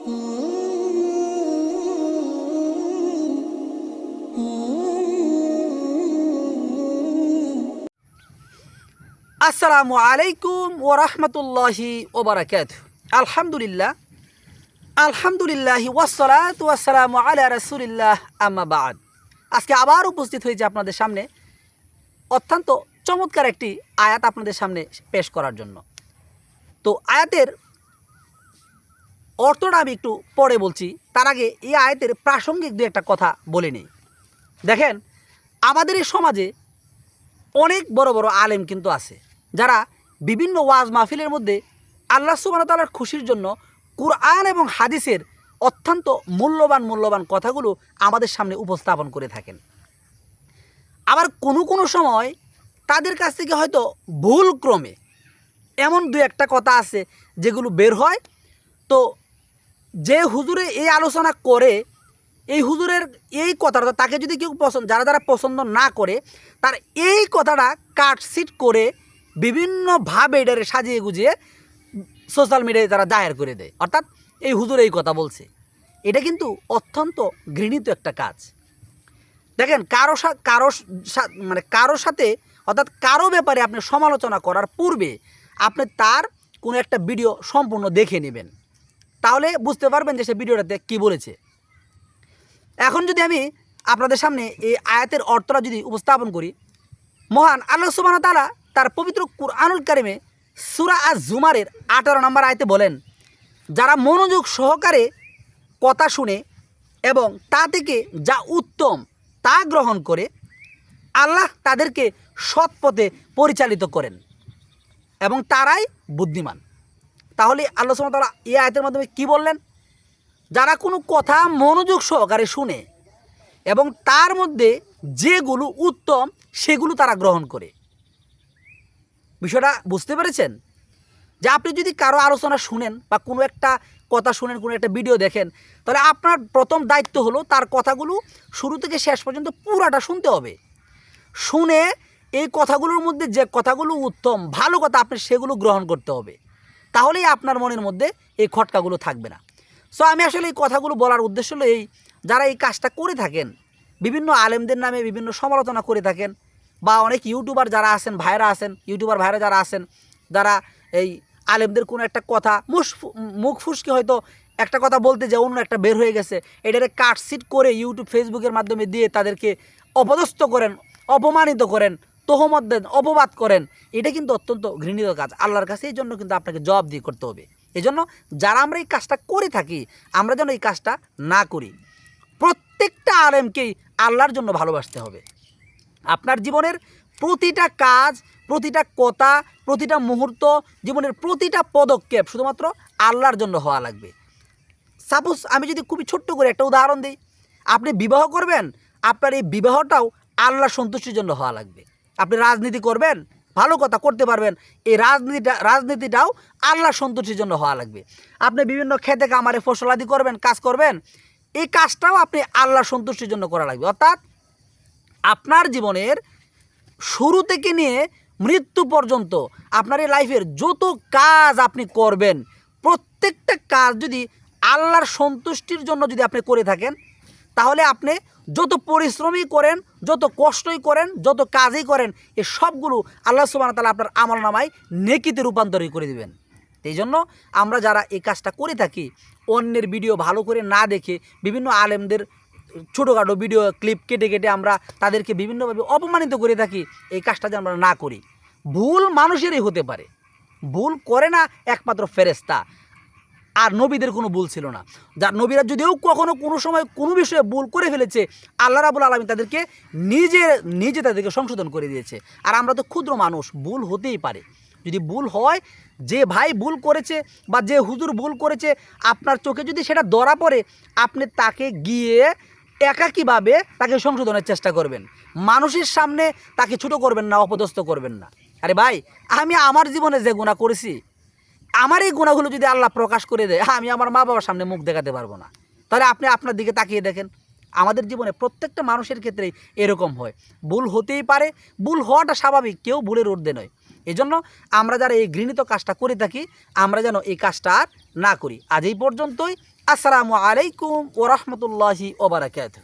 আসসালামু আলাইকুম ও রহমতুল্লাহি ওবরাকাত আলহামদুলিল্লাহ। আলহামদুলিল্লাহি ওয়াসসালাত ওয়াসসালামু আলা রাসূলিল্লাহ, আম্মা বাদ। আজকে আবার উপস্থিত হয়েছে আপনাদের সামনে অত্যন্ত চমৎকার একটি আয়াত আপনাদের সামনে পেশ করার জন্য। তো আয়াতের অর্থটা আমি একটু পরে বলছি। তার আগে এই আয়াতের প্রাসঙ্গিক দু একটা কথা বলে নিই। দেখেন, আমাদের এই সমাজে অনেক বড় বড় আলেম কিন্তু আছে, যারা বিভিন্ন ওয়াজ মাহফিলের মধ্যে আল্লাহ সুবাহ তালার খুশির জন্য কুরআন এবং হাদিসের অত্যন্ত মূল্যবান মূল্যবান কথাগুলো আমাদের সামনে উপস্থাপন করে থাকেন। আবার কোনো কোনো সময় তাদের কাছ থেকে হয়তো ভুল ক্রমে এমন দু একটা কথা আছে যেগুলো বের হয়। তো যে হুজুরে এই আলোচনা করে, এই হুজুরের এই কথাটা তাকে যদি কেউ পছন্দ, যারা যারা পছন্দ না করে, তার এই কথাটা কাটসিট করে বিভিন্নভাবে এটারে সাজিয়ে গুজিয়ে সোশ্যাল মিডিয়ায় তারা দায়ের করে দেয়। অর্থাৎ এই হুজুর এই কথা বলছে। এটা কিন্তু অত্যন্ত ঘৃণিত একটা কাজ। দেখেন, কারও কারও মানে কারোর সাথে, অর্থাৎ কারও ব্যাপারে আপনি সমালোচনা করার পূর্বে আপনি তার কোনো একটা ভিডিও সম্পূর্ণ দেখে নেবেন। তাহলে বুঝতে পারবেন যে সে ভিডিওটাতে কী বলেছে। এখন যদি আমি আপনাদের সামনে এই আয়াতের অর্থটা যদি উপস্থাপন করি, মহান আল্লাহ সুবাহ তালা তার পবিত্র কুরআনুল কারিমে সুরা আজ জুমারের আঠারো নম্বর আয়তে বলেন, যারা মনোযোগ সহকারে কথা শুনে এবং তা থেকে যা উত্তম তা গ্রহণ করে, আল্লাহ তাদেরকে সৎ পথে পরিচালিত করেন এবং তারাই বুদ্ধিমান। তাহলে আল্লাহ ওয়া তাআলা এই আয়তের মাধ্যমে কি বললেন? যারা কোনো কথা মনোযোগ সহকারে শুনে এবং তার মধ্যে যেগুলো উত্তম, সেগুলো তারা গ্রহণ করে। বিষয়টা বুঝতে পেরেছেন? যে আপনি যদি কারও আলোচনা শুনেন বা কোনো একটা কথা শুনেন, কোনো একটা ভিডিও দেখেন, তাহলে আপনার প্রথম দায়িত্ব হলো তার কথাগুলো শুরু থেকে শেষ পর্যন্ত পুরাটা শুনতে হবে। শুনে এই কথাগুলোর মধ্যে যে কথাগুলো উত্তম, ভালো কথা আপনি সেগুলো গ্রহণ করতে হবে। তাহলেই আপনার মনের মধ্যে এই খটকাগুলো থাকবে না। সো আমি আসলে এই কথাগুলো বলার উদ্দেশ্য হলো এই, যারা এই কাজটা করে থাকেন, বিভিন্ন আলেমদের নামে বিভিন্ন সমালোচনা করে থাকেন, বা অনেক ইউটিউবার যারা আছেন ভাইরা আছেন, ইউটিউবার ভাইরা যারা আছেন, যারা এই আলেমদের কোনো একটা কথা মুস মুখ ফুসকে হয়তো একটা কথা বলতে যে অন্য একটা বের হয়ে গেছে, এটারে কাটসিট করে ইউটিউব ফেসবুকের মাধ্যমে দিয়ে তাদেরকে অপদস্থ করেন, অপমানিত করেন তোহমত দেন, অপবাদ করেন, এটা কিন্তু অত্যন্ত ঘৃণিত কাজ। আল্লাহর কাছে এই জন্য কিন্তু আপনাকে জবাব দিয়ে করতে হবে। এই জন্য যারা আমরা এই কাজটা করে থাকি, আমরা যেন এই কাজটা না করি। প্রত্যেকটা আলেমকেই আল্লাহর জন্য ভালোবাসতে হবে। আপনার জীবনের প্রতিটা কাজ, প্রতিটা কথা, প্রতিটা মুহূর্ত, জীবনের প্রতিটা পদক্ষেপ শুধুমাত্র আল্লাহর জন্য হওয়া লাগবে। সাপোজ আমি যদি খুবই ছোট্ট করে একটা উদাহরণ দিই, আপনি বিবাহ করবেন, আপনার এই বিবাহটাও আল্লাহর সন্তুষ্টির জন্য হওয়া লাগবে। আপনি রাজনীতি করবেন, ভালো কথা করতে পারবেন, এই রাজনীতিটা, রাজনীতিটাও আল্লাহ সন্তুষ্টির জন্য হওয়া লাগবে। আপনি বিভিন্ন খেতে কামারে ফসলাদি করবেন, কাজ করবেন, এই কাজটাও আপনি আল্লাহ সন্তুষ্টির জন্য করা লাগবে। অর্থাৎ আপনার জীবনের শুরু থেকে নিয়ে মৃত্যু পর্যন্ত আপনার এই লাইফের যত কাজ আপনি করবেন, প্রত্যেকটা কাজ যদি আল্লাহর সন্তুষ্টির জন্য যদি আপনি করে থাকেন, তাহলে আপনি যত পরিশ্রমই করেন যত কষ্টই করেন, যত কাজই করেন, এ সবগুলো আল্লাহ সুবাহ তালা আপনার আমল নামায় নেকিতে রূপান্তরিত করে দেবেন। এই জন্য আমরা যারা এই কাজটা করে থাকি, অন্যের ভিডিও ভালো করে না দেখে, বিভিন্ন আলেমদের ছোটোখাটো ভিডিও, ক্লিপ কেটে কেটে আমরা তাদেরকে বিভিন্নভাবে অপমানিত করে থাকি, এই কাজটা যেন আমরা না করি। ভুল মানুষেরই হতে পারে। ভুল করে না একমাত্র ফেরেস্তা আর নবীদের কোনো ভুল ছিল না। যার নবীরা যদিও কখনো কোনো সময় কোনো বিষয়ে ভুল করে ফেলেছে, আল্লাহ রাবুল আলমী তাদেরকে নিজে নিজে তাদেরকে সংশোধন করে দিয়েছে। আর আমরা তো ক্ষুদ্র মানুষ, ভুল হতেই পারে। যদি ভুল হয়, যে ভাই ভুল করেছে বা যে হুজুর ভুল করেছে, আপনার চোখে যদি সেটা ধরা পড়ে, আপনি তাকে গিয়ে একাকীভাবে তাকে সংশোধনের চেষ্টা করবেন। মানুষের সামনে তাকে ছোটো করবেন না, অপদস্থ করবেন না। আরে ভাই, আমি আমার জীবনে যে গুণা করেছি আমার এই গুণাগুলো যদি আল্লাহ প্রকাশ করে দেয়, আমি আমার মা বাবার সামনে মুখ দেখাতে পারব না। তাহলে আপনি আপনার দিকে তাকিয়ে দেখেন। আমাদের জীবনে প্রত্যেকটা মানুষের ক্ষেত্রেই এরকম হয়। ভুল হতেই পারে, ভুল হওয়াটা স্বাভাবিক, কেউ ভুলের ঊর্ধ্বে নয়। এই জন্য আমরা যারা এই ঘৃণিত কাজটা করে থাকি, আমরা যেন এই কাজটা আর না করি। আজ এই পর্যন্তই। আসসালামু আলাইকুম ও রহমতুল্লাহি ওবরাকাত